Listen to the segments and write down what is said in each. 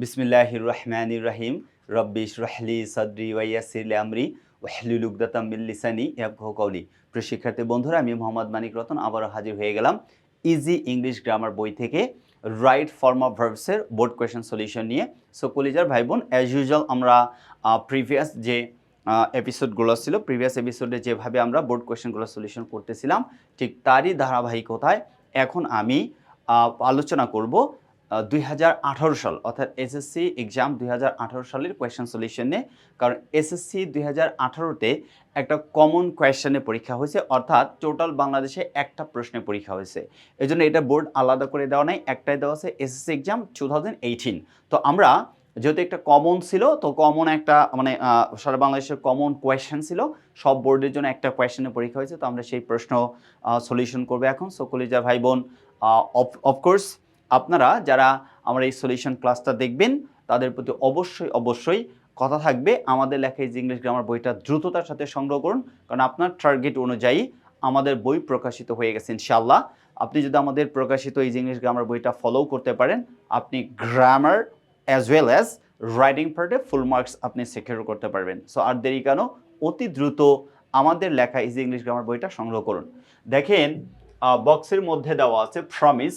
বিসমিল্লাহির রহমানির রহিম রব্বিশ রহলি সদরি ওয়াইয়াসির আমরি ওয়াহলুল উকদাতাম মিন লিসানি ইয়াফকাহু কওলি। প্রিয় শিক্ষার্থী বন্ধুরা, আমি মোহাম্মদ মানিক রতন আবারও হাজির হয়ে গেলাম ইজি ইংলিশ গ্রামার বই থেকে রাইট ফর্ম অফ ভার্বসের বোর্ড কোয়েশন সলিউশন নিয়ে। সো কলিজার ভাই বোন অ্যাজ ইউজুয়াল আমরা প্রিভিয়াস যে এপিসোডগুলো ছিল প্রিভিয়াস এপিসোডে যেভাবে আমরা বোর্ড কোয়েশনগুলো সলিউশন করতেছিলাম, ঠিক তারই ধারাবাহিকতায় এখন আমি আলোচনা করব দুই হাজার আঠারো সাল, অর্থাৎ এসএসসি এক্সাম দুই হাজার আঠেরো সালের কোয়েশ্চেন সলিউশন কারণ এসএসসি দুই আঠারোতে একটা কমন কোয়েশ্চেনে পরীক্ষা হয়েছে, অর্থাৎ টোটাল বাংলাদেশে একটা প্রশ্নে পরীক্ষা হয়েছে। এই জন্য এটা বোর্ড আলাদা করে দেওয়া নাই, একটাই দেওয়া আছে এসএসসি এক্সাম টু তো আমরা যেহেতু একটা কমন ছিল, তো কমন একটা মানে সারা বাংলাদেশের কমন কোয়েশ্চেন ছিল, সব বোর্ডের জন্য একটা কোয়েশ্চেনে পরীক্ষা হয়েছে। তো আমরা সেই প্রশ্ন সলিউশন করব এখন। সকলে যা ভাই বোন অফকোর্স আপনারা যারা আমার এই সলিউশন ক্লাসটা দেখবেন, তাদের প্রতি অবশ্যই অবশ্যই কথা থাকবে। আমাদের লেখা এই যে ইংলিশ গ্রামার বইটা দ্রুততার সাথে সংগ্রহ করুন, কারণ আপনার টার্গেট অনুযায়ী আমাদের বই প্রকাশিত হয়ে গেছে ইনশাল্লাহ আপনি যদি আমাদের প্রকাশিত এই ইংলিশ গ্রামার বইটা ফলো করতে পারেন, আপনি grammar as well as writing পার্টে ফুল মার্কস আপনি সিকিউর করতে পারবেন। সো আর দেরি কেন? অতি দ্রুত আমাদের লেখা ইজি ইংলিশ গ্রামার বইটা সংগ্রহ করুন। দেখেন বক্সের মধ্যে দেওয়া আছে promise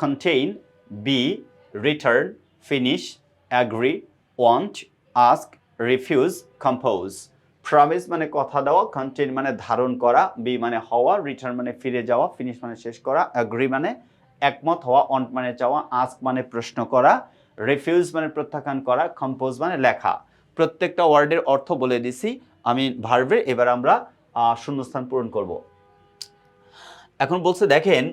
contain B return finish agree want ask refuse compose promise মানে কথা দেওয়া কন্টেইন মানে ধারণ করা বি মানে হওয়া রিটার্ন মানে ফিরে যাওয়া ফিনিশ মানে শেষ করা অ্যাগ্রি মানে একমত হওয়া অন্ট মানে চাওয়া আস্ক মানে প্রশ্ন করা রিফিউজ মানে প্রত্যাখ্যান করা কম্পোজ মানে লেখা। প্রত্যেকটা ওয়ার্ডের অর্থ বলে দিছি, আমি ভার্বের এবার আমরা শূন্যস্থান পূরণ করব। এখন বলছে, দেখেন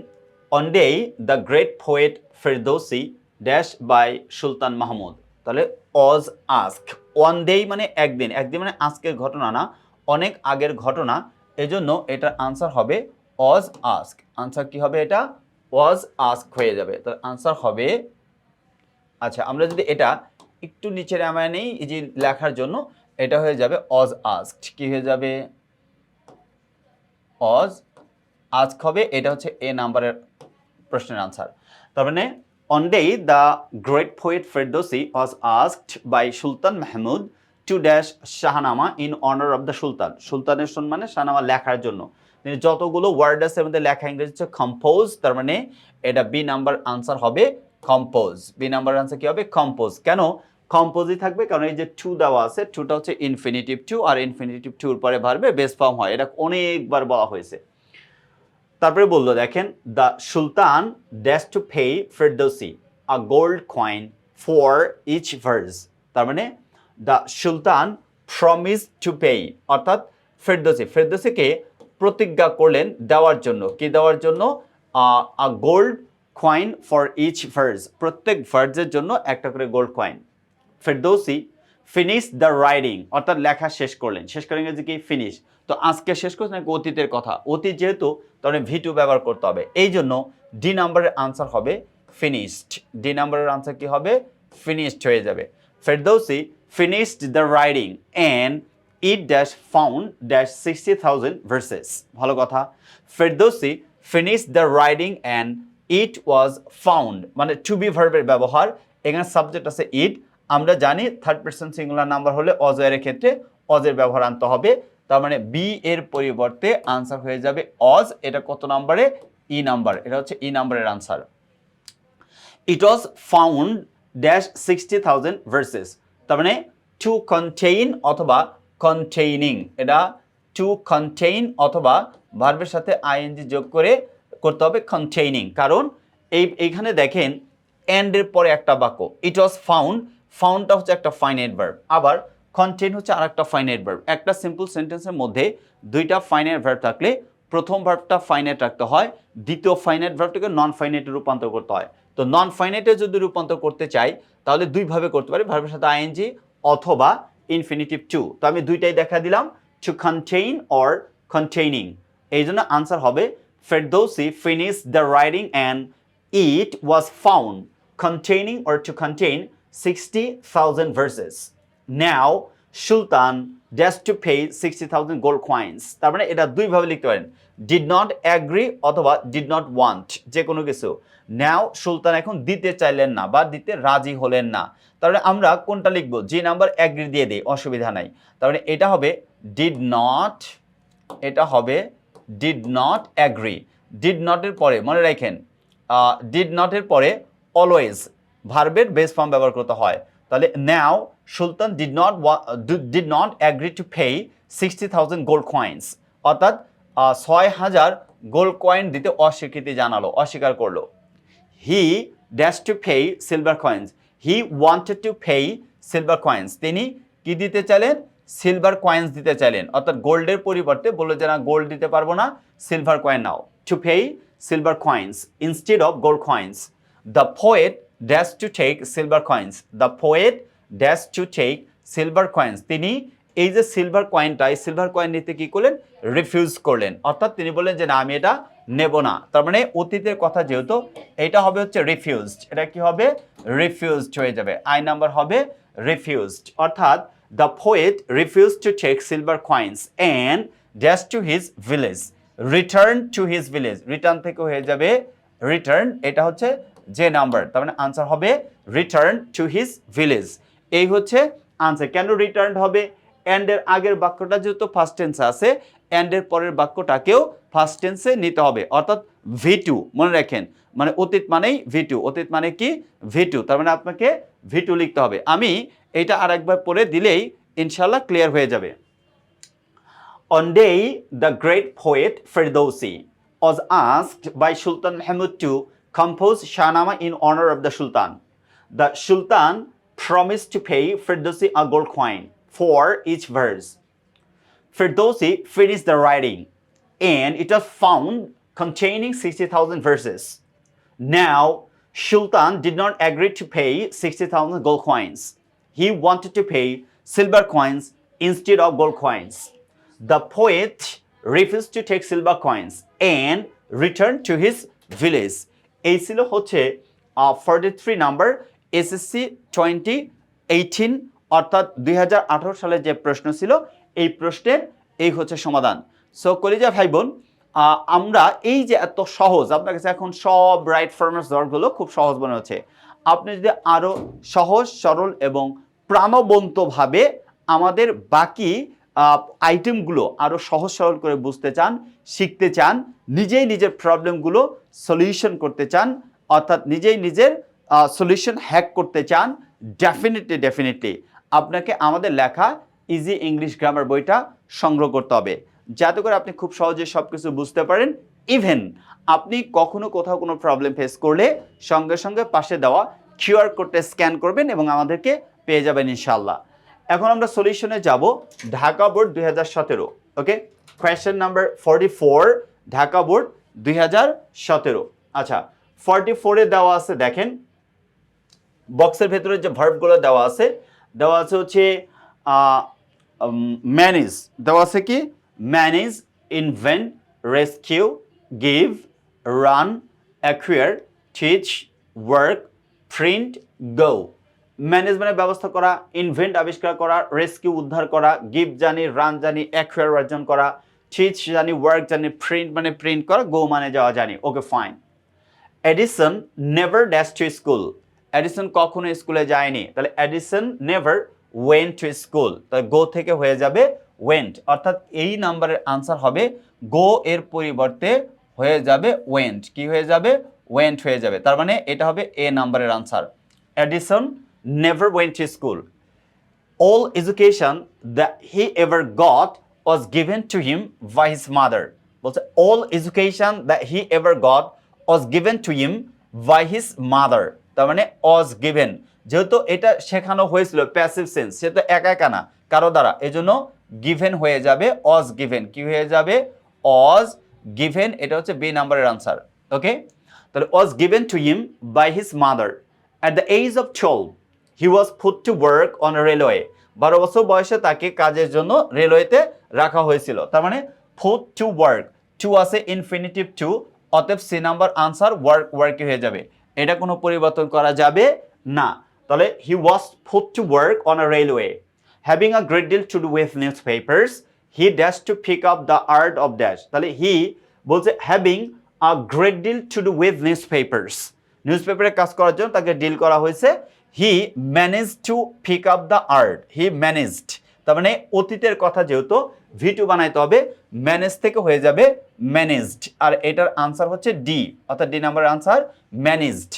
one day the great poet Ferdowsi dash by Sultan Mahmud তাহলে অজ আস্ক ওয়ান ডে মানে একদিন। একদিন মানে আজকের ঘটনা না, অনেক আগের ঘটনা। এজন্য এটার আনসার হবে অজ আস্ক আনসার কি হবে এটা? ওয়াজ আস্ক হয়ে যাবে। তো আনসার হবে আচ্ছা আমরা যদি এটা একটু নিচে নামায় নেই, এই যে লেখার জন্য, এটা হয়ে যাবে অজ আস্কড কি হয়ে যাবে? অজ আজক হবে, এটা হচ্ছে এ নাম্বারের প্রশ্নের আনসার তার মানে one day the great poet Ferdowsi was asked by Sultan Mahmud to dash Shahnameh in honour of the sultan সুলতানের সম্মানে শাহনামা লেখার জন্য। তিনি যতগুলো ওয়ার্ড আছে মধ্যে লেখা ইংরেজি হচ্ছে কম্পোজ তার মানে এটা বি নাম্বার আনসার হবে কম্পোজ বি নাম্বার আনসার কি হবে? কম্পোজ কেন? কম্পোজই থাকবে কারণ এই যে টু দেওয়া আছে টুটা হচ্ছে ইনফিনিটিভ টু আর ইনফিনিটিভ টুর পরে ভারবে বেস ফর্ম হয়। এটা অনেকবার বলা হয়েছে। তারপরে বলল, দেখেন, the sultan dash to pay Ferdowsi, a gold coin for each verse. তার মানে the sultan promise to pay অর্থাৎ ফেরদৌসি। ফেরদৌসিকে প্রতিজ্ঞা করলেন দেওয়ার জন্য। কি দেওয়ার জন্য? A gold coin for each verse. প্রত্যেক ভার্সের জন্য একটা করে gold coin. Ferdowsi finish the writing অর্থাৎ লেখা শেষ করলেন। শেষ করেন ইংরেজি কি? ফিনিশ। তো আজকে শেষ করছেন অতীতের কথা? অতীত যেহেতু তাহলে ভি টু ব্যবহার করতে হবে। এই জন্য ডি নাম্বারের আনসার হবে ফিনিশড ডি নাম্বারের আনসার কি হবে? ফিনিশড হয়ে যাবে। Ferdowsi finished the writing and it dash found dash sixty thousand verses ভালো কথা। Ferdowsi finish the writing and it was found মানে টু বি ভার্বের ব্যবহার। এখানে সাবজেক্ট আছে ইট আমরা জানি থার্ড পার্সন সিঙ্গুলার নাম্বার হলে অজয়ের ক্ষেত্রে অজের ব্যবহার আনতে হবে। তার মানে বি এর পরিবর্তে আনসার হয়ে যাবে অজ, এটা কত নাম্বারে ই নাম্বার এটা হচ্ছে ই নাম্বারের answer it was found dash sixty thousand verses তার মানে টু কন্টেইন অথবা কন্টেইনিং এটা টু কন্টেইন অথবা ভার্বের সাথে আইএনজি যোগ করে করতে হবে কন্টেইনিং কারণ এই, এইখানে দেখেন এন্ডের পরে একটা বাক্য ইট ওয়াজ ফাউন্ড ফাউন্ডটা হচ্ছে একটা ফাইনাইট ভার্ব আবার কন্টেইন হচ্ছে আরেকটা ফাইনাইট ভার্ব একটা সিম্পল সেন্টেন্সের মধ্যে দুইটা ফাইনাইট ভার্ব থাকলে প্রথম ভার্বটা ফাইনাইট রাখতে হয় দ্বিতীয় ফাইনাইট ভার্বটাকে নন ফাইনাইটে রূপান্তর করতে হয়। তো নন ফাইনাইটে যদি রূপান্তর করতে চাই তাহলে দুইভাবে করতে পারি ভার্বের সাথে আইএনজি অথবা ইনফিনিটিভ টু তো আমি দুইটাই দেখা দিলাম টু কন্টেইন অর কন্টেইনিং এই জন্য আনসার হবে Ferdowsi finish the writing and it was found containing or to contain 60,000 verses. Now, dash to pay sixty thousand gold coins তার মানে এটা দুইভাবে লিখতে পারেন। ডিড নট অ্যাগ্রি অথবা ডিড নট ওয়ান্ট যে কোনো কিছু। নাও সুলতান এখন দিতে চাইলেন না বা দিতে রাজি হলেন না। তাহলে আমরা কোনটা লিখব? যে নাম্বার অ্যাগ্রি দিয়ে দিই অসুবিধা নাই। তাহলে এটা হবে ডিড নট এটা হবে ডিড নট অ্যাগ্রি ডিড নটের পরে মনে রাখেন ডিড নটের পরে অলওয়েজ ভার্বের বেস ফর্ম ব্যবহার করতে হয়। তাহলে now Sultan did not did not agree to pay sixty thousand gold coins অর্থাৎ ছয় হাজার গোল্ড কয়েন দিতে অস্বীকৃতি জানালো, অস্বীকার করল। He dash to pay silver coins he wanted to pay silver coins তিনি কি দিতে চাইলেন? সিলভার কয়েন্স দিতে চাইলেন। অর্থাৎ গোল্ডের পরিবর্তে বলল যে, না গোল্ড দিতে পারব না silver coin now. To pay silver coins instead of gold coins the poet dash to take silver coins the poet dash to take silver coins তিনি এই যে সিলভার কয়েনটা এই সিলভার কয়েন নিতে কী করলেন? রিফিউজ করলেন। অর্থাৎ তিনি বললেন যে, না, আমি এটা নেব না। তার মানে অতীতের কথা যেহেতু, এটা হবে হচ্ছে রিফিউজড এটা কি হবে? রিফিউজড হয়ে যাবে। আই নাম্বার হবে রিফিউজড অর্থাৎ the poet refuse to take silver coins and dash to his village return to his village return থেকে হয়ে যাবে রিটার্ন এটা হচ্ছে যে নাম্বার, তার মানে আনসার হবে রিটার্ন টু হিজ ভিলেজ এই হচ্ছে আনসার কেন রিটার্ন হবে? অ্যান্ডের আগের বাক্যটা যেহেতু ফার্স্ট টেন্সে আছে অ্যান্ডের পরের বাক্যটাকেও ফার্স্ট টেন্সে নিতে হবে। অর্থাৎ ভি টু মনে রাখেন। মানে অতীত মানেই ভি টু অতীত মানে কি? ভি টু তার মানে আপনাকে ভি টু লিখতে হবে। আমি এটা আরেকবার পরে দিলেই ইনশাল্লাহ ক্লিয়ার হয়ে যাবে। On day the great poet Ferdowsi was asked by Sultan Mahmud to compose Shahnama in honor of the Sultan. The Sultan promised to pay Ferdowsi a gold coin for each verse. Ferdowsi finished the writing, and it was found containing 60,000 verses. Now, Sultan did not agree to pay 60,000 gold coins. He wanted to pay silver coins instead of gold coins. The poet refused to take silver coins and returned to his village. এই ছিল হচ্ছে forty three number SSC twenty eighteen অর্থাৎ দুই সালে যে প্রশ্ন ছিল, এই প্রশ্নের এই হচ্ছে সমাধান। সো কলিজা ভাই বোন আমরা এই যে এত সহজ, আপনার কাছে এখন সব রাইট ফর্মের দরগুলো খুব সহজ মনে হচ্ছে। আপনি যদি আরও সহজ, সরল এবং প্রাণবন্তভাবে আমাদের বাকি আইটেমগুলো আরও সহজ সরল করে বুঝতে চান, শিখতে চান, নিজেই নিজের প্রবলেমগুলো সলিউশন করতে চান, অর্থাৎ নিজেই নিজের সলিউশন হ্যাক করতে চান ডেফিনেটলি ডেফিনেটলি আপনাকে আমাদের লেখা ইজি ইংলিশ গ্রামার বইটা সংগ্রহ করতে হবে। যাতে করে আপনি খুব সহজে সব কিছু বুঝতে পারেন। ইভেন আপনি কখনো কোথাও কোনো প্রবলেম ফেস করলে সঙ্গে সঙ্গে পাশে দেওয়া কিউআর কোডটা স্ক্যান করবেন এবং আমাদেরকে পেয়ে যাবেন ইনশাল্লাহ এখন আমরা সলিউশনে যাব ঢাকা বোর্ড দুই হাজার সতেরো okay question number forty four Dhaka board দুই হাজার সতেরো। আচ্ছা ফর্টি ফোরে দেওয়া আছে, দেখেন। বক্সের ভেতরে যে ভার্বগুলো দেওয়া আছে দেওয়া আছে হচ্ছে ম্যানেজ দেওয়া আছে কি? Manage invent rescue give run acquire teach work print go ম্যানেজমেন্টের ব্যবস্থা করা, ইনভেন্ট আবিষ্কার করা, রেস্কিউ উদ্ধার করা, গিফট জানি রান জানি অ্যাকুয়ার অর্জন করা টিচ জানি ওয়ার্ক জানি প্রিন্ট মানে প্রিন্ট করা, গো মানে যাওয়া জানি okay, fine. Edison never dash to school. Edison কখনো স্কুলে যায়নি। তাহলে Edison never went to school. তাহলে গো থেকে হয়ে যাবে ওয়েন্ট। অর্থাৎ এই নাম্বারের আনসার হবে গো এর পরিবর্তে হয়ে যাবে ওয়েন্ট। কি হয়ে যাবে? ওয়েন্ট হয়ে যাবে। তার মানে এটা হবে এ নাম্বারের answer. Edison never went to school all education that he ever got was given to him by his mother all education that he ever got was given to him by his mother তার মানে was given যেহেতু এটা শেখানো হয়েছিল passive sense সে তো একা একা না কারও দ্বারা এজন্য গিভেন হয়ে যাবে was given কি হয়ে যাবে was given এটা হচ্ছে বি নাম্বারের আনসার ওকে তাহলে was given to him by his mother at the age of 12 he was put to work on railway বারো বছর বয়সে তাকে কাজের জন্য রেলওয়েতে রাখা হয়েছিল। তার মানে ফুট টু ওয়ার্ক টু আছে ইনফিনিটিভ টু অতএব সি নাম্বার আনসার ওয়ার্ক ওয়ার্কে হয়ে যাবে। এটা কোনো পরিবর্তন করা যাবে না। তাহলে he was put to work on a railway having a great deal to do with newspapers he dash to pick up the art of dash তাহলে হি বলছে having a great deal to do with newspapers news পেপারে কাজ করার জন্য তাকে deal করা হয়েছে। He manage to pick up the art he managed তার মানে অতীতের কথা যেহেতু ভিটু বানাইতে হবে ম্যানেজ থেকে হয়ে যাবে ম্যানেজড আর এটার আনসার হচ্ছে ডি অর্থাৎ D number answer managed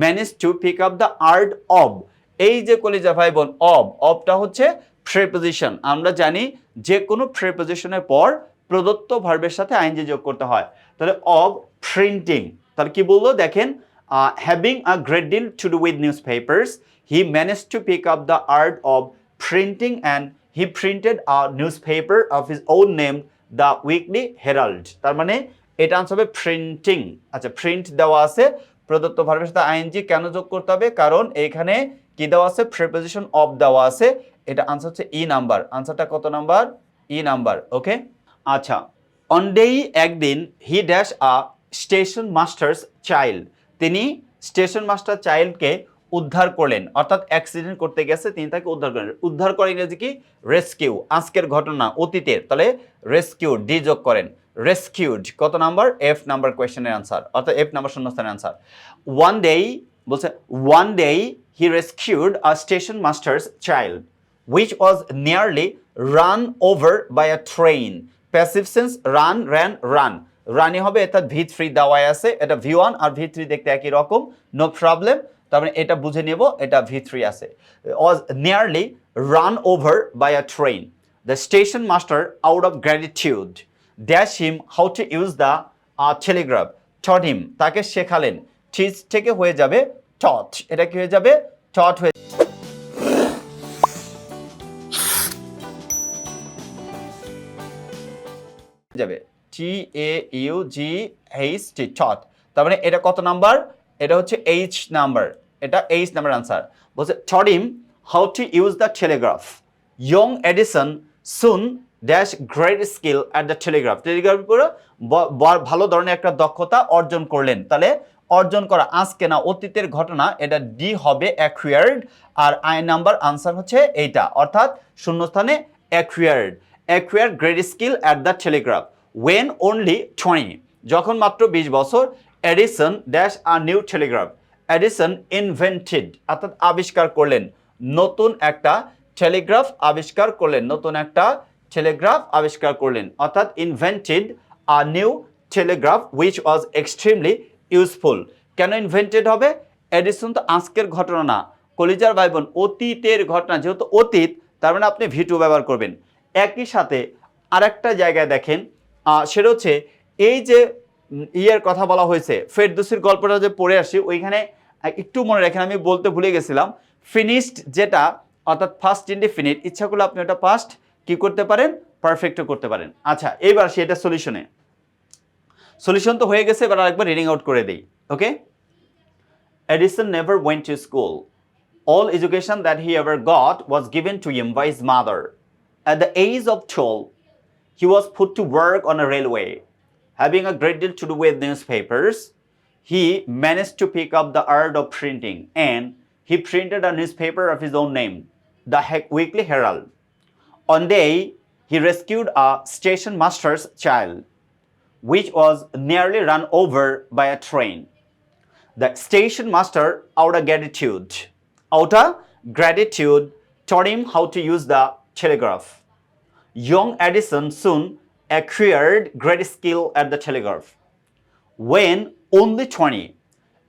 manage to pick up the art of এই যে কলিজা ভাই বোন অব অবটা হচ্ছে প্রেপোজিশন আমরা জানি যে কোনো প্রেপোজিশনের পর প্রদত্ত ভার্বের সাথে আইনজি যোগ করতে হয়। তাহলে অব প্রিন্টিং তাহলে কি বলল? দেখেন a great deal to do with newspapers he manage to pick up the art of printing and he printed a newspaper of his own name the Weekly Herald তার মানে এটা আনসার হবে printing আচ্ছা print দেওয়া আছে, প্রদত্ত ভার্বের সাথে আইএনজি কেন যোগ করতে হবে? কারণ এখানে কি দেওয়া আছে? প্রিপোজিশন অফ দেওয়া আছে। এটা আনসার হচ্ছে ই নাম্বার আনসারটা কত নাম্বার ই নাম্বার ওকে আচ্ছা অন ডেই একদিন he dash a station masters child তিনি স্টেশন মাস্টার চাইল্ডকে উদ্ধার করলেন। অর্থাৎ অ্যাক্সিডেন্ট করতে গেছে তিনি তাকে উদ্ধার করলেন। উদ্ধার করে ইংরেজি কি? রেস্কিউ আজকের ঘটনা অতীতের। তাহলে রেস্কিউ ডি যোগ করেন। রেস্কিউড কত নাম্বার? এফ নাম্বার কোয়েশ্চেনের আনসার অর্থাৎ এফ নাম্বার শূন্যস্থানের আনসার ওয়ান ডেই বলছে one day he rescued a station masters child which was nearly run over by a train. Passive sense run, ran, run. রানি হবে, এটা V three দেওয়ায় আছে, এটা ভি ওয়ান আর ভি থ্রি দেখতে একই রকম নো প্রবলেম তার মানে এটা বুঝে নেব, এটা ভি থ্রি আছে। Was nearly run over by a train the station master out of gratitude dash him how to use the telegraph taught him তাকে শেখালেন। টিচ থেকে হয়ে যাবে টট এটা কি হয়ে যাবে? টট হয়ে যাবে। টি এ ইউ জি এইচ টি টট তার মানে এটা কত নাম্বার? এটা হচ্ছে এইচ নাম্বার। এটা এইচ নাম্বার আনসার বলছে him how to use the telegraph young Edison soon dash great skill at the telegraph ব- ব- ভালো ধরনের একটা দক্ষতা অর্জন করলেন। তাহলে অর্জন করা, আজকে না, অতীতের ঘটনা, এটা ডি হবে অ্যাকুয়ার্ড আর আই নাম্বার আনসার হচ্ছে এইটা। অর্থাৎ শূন্যস্থানে acquired acquire great skill at the telegraph when only twenty যখন মাত্র বিশ বছর Edison dash a new telegraph Edison invented অর্থাৎ আবিষ্কার করলেন। নতুন একটা টেলিগ্রাফ আবিষ্কার করলেন, নতুন একটা টেলিগ্রাফ আবিষ্কার করলেন। অর্থাৎ invented a new telegraph which was extremely useful কেন ইনভেন্টেড হবে? এডিসন তো আজকের ঘটনা না। কলিজার ভাই বোন অতীতের ঘটনা, যেহেতু অতীত, তার মানে আপনি ভিটু ব্যবহার করবেন। একই সাথে আরেকটা জায়গায় দেখেন সেটা হচ্ছে এই যে ইয়ের কথা বলা হয়েছে ফেরদৌসির গল্পটা যে পড়ে আসি ওইখানে একটু মনে রাখেন আমি বলতে ভুলে গেছিলাম ফিনিশড যেটা অর্থাৎ ফার্স্ট ইনডিফিনিট ইচ্ছা করলে আপনি ওটা ফার্স্ট কি করতে পারেন? পারফেক্টও করতে পারেন। আচ্ছা এবার সেটা সলিউশনে সলিউশন তো হয়ে গেছে এবার আরেকবার রিডিং আউট করে দিই okay Edison never went to school all education that he ever got was given to him by his mother. At the age of 12, he was put to work on a railway. Having a great deal to do with newspapers, he managed to pick up the art of printing and he printed a newspaper of his own name, the He- Weekly Herald. One day, he rescued a station master's child, which was nearly run over by a train the station master out of gratitude out of gratitude taught him how to use the telegraph young edison soon acquired great skill at the telegraph. When only 20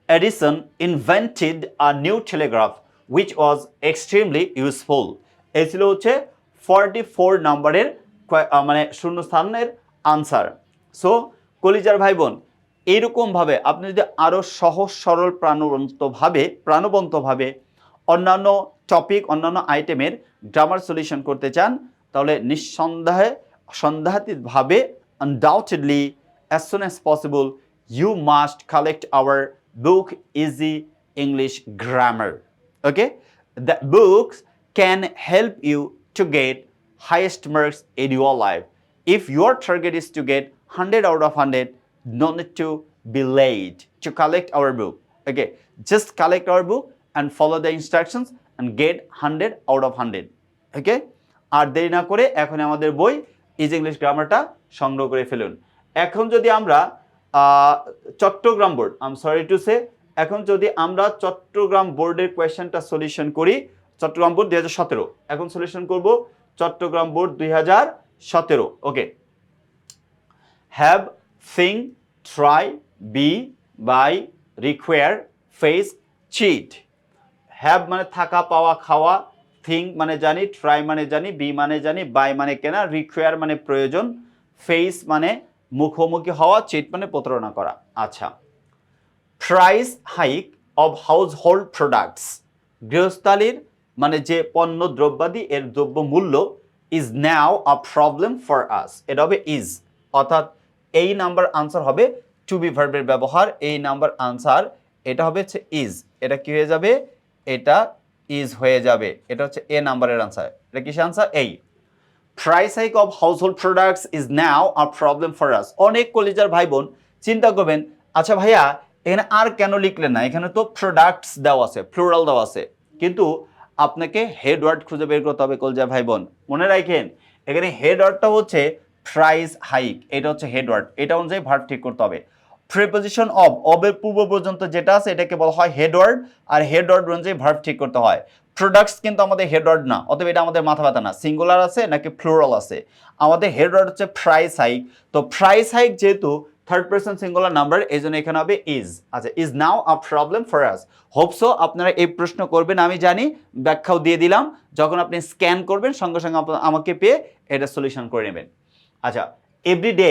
edison invented a new telegraph which was extremely useful. এই ছিল হচ্ছে forty four নাম্বারের মানে শূন্যস্থানের answer so কলিজার ভাই বোন এইরকমভাবে আপনি যদি আরও সহজ, সরল, প্রাণবন্তভাবে প্রাণবন্তভাবে অন্যান্য টপিক অন্যান্য আইটেমের গ্রামার সলিউশন করতে চান তাহলে নিঃসন্দেহে সন্দেহাতীতভাবে undoubtedly as soon as possible you must collect our book easy english grammar okay the books can help you to get highest marks in your life if your target is to get 100 out of 100 no need to be late to collect our book okay just collect our book and follow the instructions and get 100 out of 100 okay আর দেরি না করে এখন আমাদের বই is English গ্রামারটা সংগ্রহ করে ফেলুন। এখন যদি আমরা Chattogram board um sorry to say এখন যদি আমরা চট্টগ্রাম বোর্ডের কোয়েশ্চেনটা সলিউশন করি, চট্টগ্রাম বোর্ড দুই হাজার সতেরো। এখন সলিউশন করব চট্টগ্রাম বোর্ড দুই হাজার সতেরো। Okay. Have thing try be buy require face cheat have মানে থাকা, পাওয়া, খাওয়া থিং মানে জানি ট্রাই মানে জানি বি মানে জানি বাই মানে কেনা রিকোয়ার মানে প্রয়োজন ফেস মানে মুখোমুখি হওয়া চিট মানে প্রতারণা করা। আচ্ছা। Price hike of household products গৃহস্থালির মানে যে পণ্য দ্রব্যাদি এর দ্রব্য মূল্য is now a problem for us এটা হবে ইজ অর্থাৎ এই নাম্বার আনসার হবে টু বি ভার্বের ব্যবহার, এই নাম্বার আনসার এটা হবে হচ্ছে ইজ এটা কি হয়ে যাবে? এটা ইজ হয়ে যাবে। এটা হচ্ছে এ নাম্বারের আনসার এটা কিসে আনসার এই price hike of household products is now a problem for us অনেক কলেজার ভাই বোন চিন্তা করবেন আচ্ছা ভাইয়া, এখানে আর কেন লিখলেন না? এখানে তো প্রোডাক্টস দেওয়া আছে ফ্লোরাল দেওয়া আছে। কিন্তু আপনাকে হেড ওয়ার্ড খুঁজে বের করতে হবে কলজার ভাই বোন মনে রাখেন, এখানে হেড ওয়ার্ডটা হচ্ছে প্রাইস হাইক এটা হচ্ছে হেড ওয়ার্ড এটা অনুযায়ী ভার্ব ঠিক করতে হবে। প্রিপোজিশন অব অবের পূর্ব পর্যন্ত যেটা আছে এটাকে বলা হয় হেড ওয়ার্ড আর হেডওয়ার্ড অনুযায়ী ভার্ব ঠিক করতে হয়। প্রোডাক্টস কিন্তু আমাদের হেড ওয়ার্ড না, অতএব এটা আমাদের মাথা ব্যথা না। সিঙ্গুলার আছে নাকি ফ্লোরাল আছে? আমাদের হেড ওয়ার্ড হচ্ছে প্রাইস হাইক তো প্রাইস হাইক যেহেতু থার্ড পার্সন সিঙ্গুলার নাম্বার এই জন্য এখানে হবে ইজ আচ্ছা is now a problem for us hope so আপনারা এই প্রশ্ন করবেন, আমি জানি, ব্যাখ্যাও দিয়ে দিলাম। যখন আপনি স্ক্যান করবেন, সঙ্গে সঙ্গে আমাকে পেয়ে এটা সলিউশন করে নেবেন। আচ্ছা every day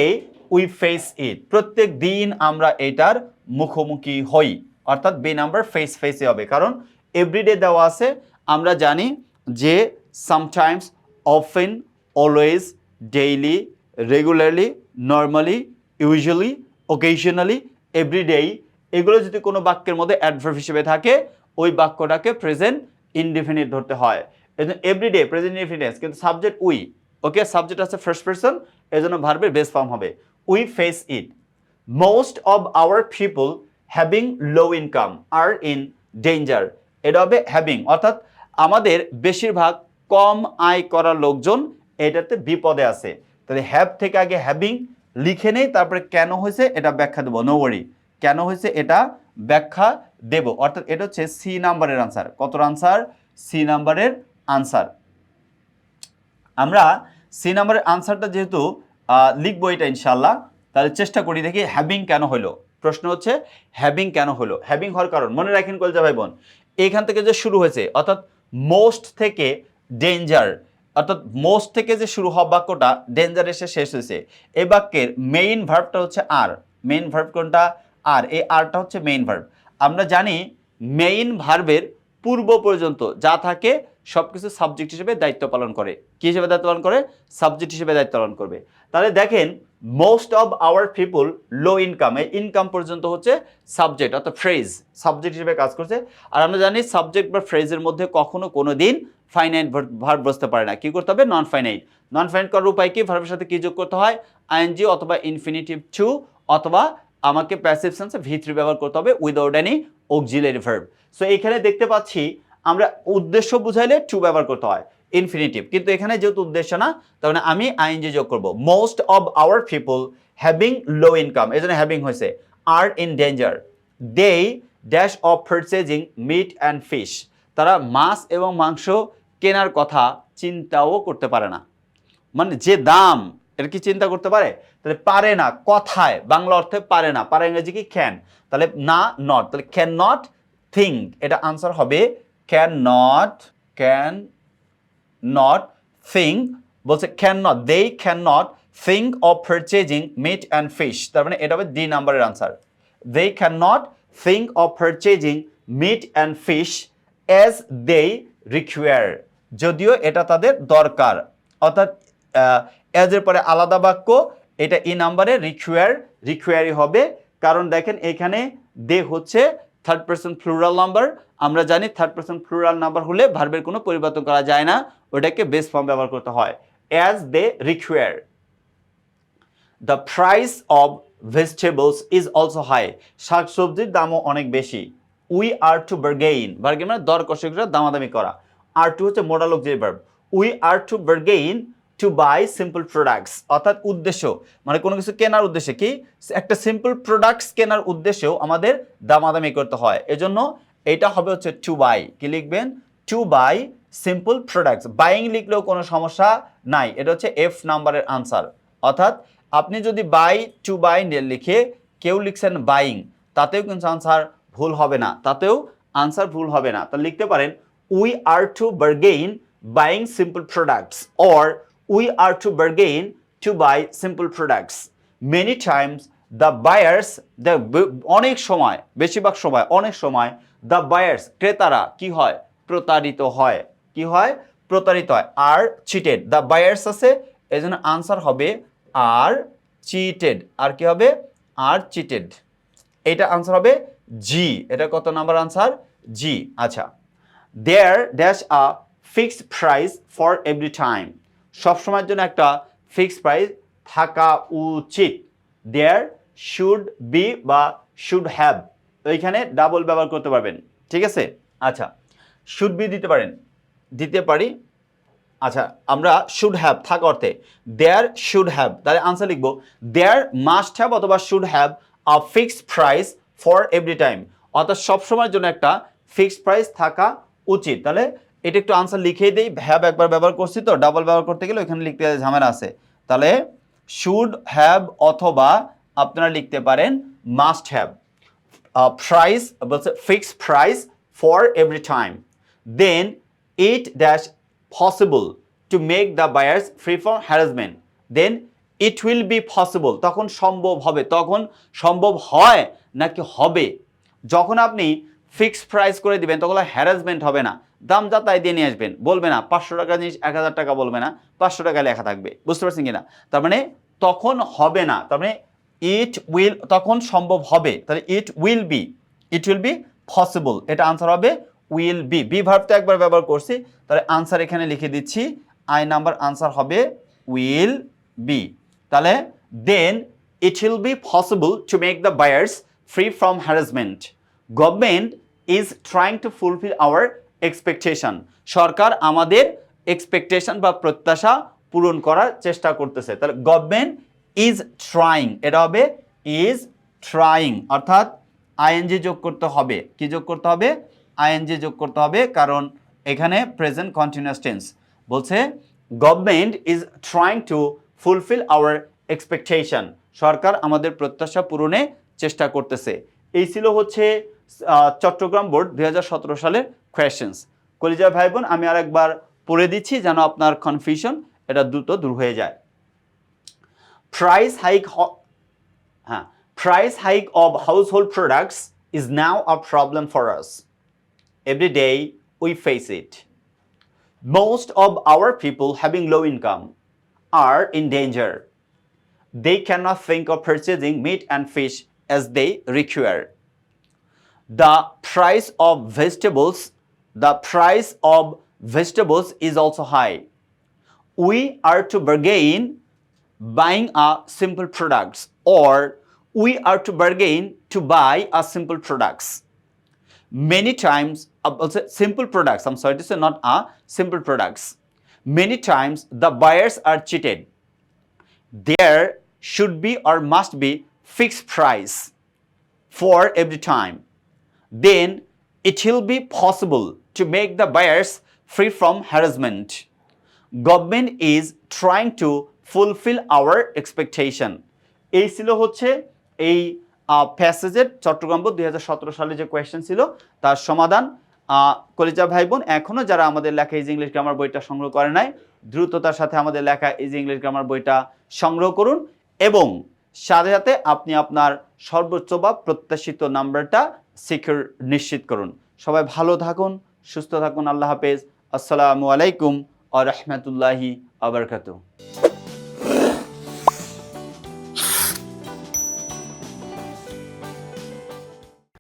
we face it প্রত্যেক দিন আমরা এটার মুখোমুখি হই। অর্থাৎ বি নাম্বার ফেস ফেসে হবে। কারণ এভরিডে দেওয়া আছে। আমরা জানি যে sometimes often always daily regularly normally usually occasionally everyday এগুলো যদি কোনো বাক্যের মধ্যে অ্যাডভার্ব হিসেবে থাকে, ওই বাক্যটাকে প্রেজেন্ট ইনডিফিনিট ধরতে হয়। এভরিডে প্রেজেন্ট ইনডিফিনিটেন্স কিন্তু সাবজেক্ট উই ওকে সাবজেক্ট আছে ফার্স্ট পার্সন এজন্য ভার্বের বেস ফর্ম হবে। We face it most of our people having low income are in danger এটা হবে হ্যাভিং অর্থাৎ আমাদের বেশিরভাগ কম আয় করা লোকজন এটাতে বিপদে আছে। তাহলে হ্যাভ থেকে আগে হ্যাভিং লিখে নেই, তারপরে কেন হয়েছে এটা ব্যাখ্যা দেবো নো কেন হয়েছে এটা ব্যাখ্যা দেব, অর্থাৎ এটা হচ্ছে সি নাম্বারের আনসার কত আনসার সি নাম্বারের আনসার আমরা সি নাম্বারের আনসারটা যেহেতু লিখব এটা ইনশাল্লাহ তাহলে চেষ্টা করি দেখি হ্যাভিং কেন হলো। প্রশ্ন হচ্ছে, হ্যাভিং কেন হলো? হ্যাভিং হওয়ার কারণ। মনে রাখেন কলজা ভাই বোন, এখান থেকে যে শুরু হয়েছে, অর্থাৎ মোস্ট থেকে ডেঞ্জার অর্থাৎ মোস্ট থেকে যে শুরু হওয়া বাক্যটা ডেঞ্জার এসে শেষ হয়েছে। এই বাক্যের মেইন ভার্বটা হচ্ছে আর মেইন ভার্ব কোনটা? আর এই আরটা হচ্ছে মেইন ভার্ব আমরা জানি মেইন ভার্বের পূর্ব পর্যন্ত যা থাকে সব কিছু সাবজেক্ট হিসেবে দায়িত্ব পালন করে। কি হিসেবে দায়িত্ব পালন করে? সাবজেক্ট হিসেবে দায়িত্ব পালন করবে। তাহলে দেখেন most of our people low income income পর্যন্ত হচ্ছে সাবজেক্ট অর্থাৎ ফ্রেজ সাবজেক্ট হিসেবে কাজ করছে। আর আমরা জানি সাবজেক্ট বা ফ্রেজের মধ্যে কখনো কোনো দিন ফাইনাইট ভার্ব বসতে পারে না। কি করতে হবে? নন ফাইনাইট নন ফাইনাইট করার উপায় কি? ভার্বের সাথে কি যোগ করতে হয়? আইএনজি অথবা ইনফিনিটিভ টু অথবা আমাকে প্যাসিভ সেন্সে ভি থ্রি ব্যবহার করতে হবে without any auxiliary verb so এখানে দেখতে পাচ্ছি আমরা উদ্দেশ্য বুঝাইলে টু ব্যবহার করতে হয় ইনফিনিটিভ কিন্তু এখানে যেহেতু উদ্দেশ্য না, তার মানে আমি আইএনজি যোগ করব most of our people having low income এই জন্য হ্যাভিং হয়েছে are in danger they dash of purchasing meat and fish তারা মাছ এবং মাংস কেনার কথা চিন্তাও করতে পারে না। মানে যে দাম, এটা কি চিন্তা করতে পারে? তাহলে পারে না, কথায়, বাংলা অর্থে পারে না। পারে ইংরেজি কি? ক্যান তাহলে না নট তাহলে ক্যান নট থিঙ্ক এটা আনসার হবে can not can not think বলছে can not they can not think of purchasing meat and fish তার মানে এটা হবে ডি নাম্বারের answer they can not think of purchasing meat and fish as they require যদিও এটা তাদের দরকার। অর্থাৎ অ্যাজ এর পরে আলাদা বাক্য, এটা ই নাম্বারে রিকোয়ার রিকোয়ারি হবে। কারণ দেখেন এখানে দে হচ্ছে থার্ড পার্সন ফ্লুরাল নাম্বার আমরা জানি থার্ড পার্সন ফ্লুরাল নাম্বার হলে ভার্বের কোনো পরিবর্তন করা যায় না ওটাকে বেস ফর্ম ব্যবহার করতে হয় as they require the price of vegetables is also high শাকসবজির দামও অনেক বেশি। We are to bargain bargain মানে দর কষকরা দামাদামি করা। আর টু হচ্ছে modal auxiliary verb we are to bargain to buy simple products অর্থাৎ উদ্দেশ্য মানে কোনো কিছু কেনার উদ্দেশ্যে কি? একটা সিম্পল প্রোডাক্টস কেনার উদ্দেশ্যেও আমাদের দামাদামি করতে হয়। এজন্য এটা হবে হচ্ছে টু বাই কি লিখবেন? To buy simple products buying লিখলেও কোনো সমস্যা নাই। এটা হচ্ছে এফ নাম্বারের আনসার অর্থাৎ আপনি যদি বাই টু বাই লিখে কেউ লিখছেন বাইং তাতেও কিন্তু আনসার ভুল হবে না। তাতেও আনসার ভুল হবে না। তা লিখতে পারেন we are to bargain buying simple products or we are to bargain to buy simple products many times the buyers the অনেক সময়, বেশিরভাগ সময়, অনেক সময় দ্য বায়ার্স ক্রেতারা কি হয়? প্রতারিত হয়। কি হয়? প্রতারিত হয়। আর চিটেড দ্য বায়ার্স আছে এই জন্য আনসার হবে আর চিটেড আর কি হবে? আর চিটেড এটা আনসার হবে জি এটা কত নাম্বার আনসার জি আচ্ছা। There dash a fixed price for every time সবসময়ের জন্য একটা ফিক্সড প্রাইস থাকা উচিত। দেয়ার শুড বি বা শুড হ্যাভ ওইখানে ডাবল ব্যবহার করতে পারবেন। ঠিক আছে? আচ্ছা শুড বি দিতে পারেন। দিতে পারি? আচ্ছা আমরা শুড হ্যাভ থাকা অর্থে। দেয়ার শুড হ্যাভ তাহলে আনসার লিখব। দেয়ার মাস্ট হ্যাভ অথবা should have a fixed price for every time অর্থাৎ সবসময়ের জন্য একটা ফিক্সড প্রাইস থাকা উচিত। তাহলে এটা একটু আনসার লিখেই দিই। হ্যাভ একবার ব্যবহার করছি তো ডাবল ব্যবহার করতে গেলে ওইখানে লিখতে ঝামেলা আছে। তাহলে শুড হ্যাভ অথবা আপনারা লিখতে পারেন মাস্ট হ্যাভ প্রাইস বলছে fixed price for every time then it dash possible to make the buyers free from harassment then it will be possible তখন সম্ভব হবে। তখন সম্ভব হয় নাকি হবে? যখন আপনি ফিক্সড প্রাইস করে দিবেন, তখন হ্যারাসমেন্ট হবে না। দাম যা তাই দিয়ে নিয়ে আসবেন। বলবে না, পাঁচশো টাকা জিনিস, এক হাজার টাকা বলবে না, পাঁচশো টাকা লেখা থাকবে। বুঝতে পারছেন কিনা তার মানে তখন হবে না, তার মানে ইট উইল তখন সম্ভব হবে। তাহলে it will be it will be possible এটা আনসার হবে উইল বি বি ভার্বটা একবার ব্যবহার করছি, তাহলে আনসার এখানে লিখে দিচ্ছি। আই নাম্বার আনসার হবে উইল বি তাহলে then it will be possible to make the buyers free from harassment government is trying to fulfil our expectation সরকার আমাদের এক্সপেকটেশন বা প্রত্যাশা পূরণ করার চেষ্টা করতেছে। তাহলে গভর্নমেন্ট ইজ ট্রাইং এটা হবে ইজ ট্রাইং অর্থাৎ আইএনজি যোগ করতে হবে। কি যোগ করতে হবে? আইএনজি যোগ করতে হবে, কারণ এখানে প্রেজেন্ট কন্টিনিউয়াস টেন্স বলছে government is trying to fulfil our expectation সরকার আমাদের প্রত্যাশা পূরণে চেষ্টা করতেছে। এই ছিল হচ্ছে চট্টগ্রাম বোর্ড দুই হাজার সতেরো সালের কোয়েশ্চেন্স কলিজা ভাই বোন আমি আরেকবার পড়ে দিচ্ছি যেন আপনার কনফিউশন এটা দ্রুত দূর হয়ে যায় প্রাইস হাইক হ্যাঁ price hike of household products is now a problem for us every day we face it. Most of our people having low income are in danger. They cannot think of purchasing meat and fish as they require. The price of vegetables, the price of vegetables is also high. We are to bargain buying a simple products or we are to bargain to buy a simple products. Many times uh, also simple products i'm sorry to say not a simple products. Many times the buyers are cheated. There should be or must be fixed price for every time then it will be possible to make the buyers free from harassment. Government is trying to fulfill our expectation. এই ছিল হচ্ছে এই প্যাসেজের Chittagong board দুই সালে যে question ছিল, তার সমাধান। কলিজা ভাই বোন এখনও যারা আমাদের লেখা ইজ ইংলিশ গ্রামার বইটা সংগ্রহ করে নাই, দ্রুততার সাথে আমাদের লেখা ইজ ইংলিশ গ্রামার বইটা সংগ্রহ করুন এবং সাথে সাথে আপনি আপনার সর্বোচ্চ বা প্রত্যাশিত নাম্বারটা সিকিউর নিশ্চিত করুন। সবাই ভালো থাকুন, সুস্থ থাকুন। আল্লাহ হাফেজ। আসসালামু আলাইকুম আ রহমতুল্লাহি আবরকাতু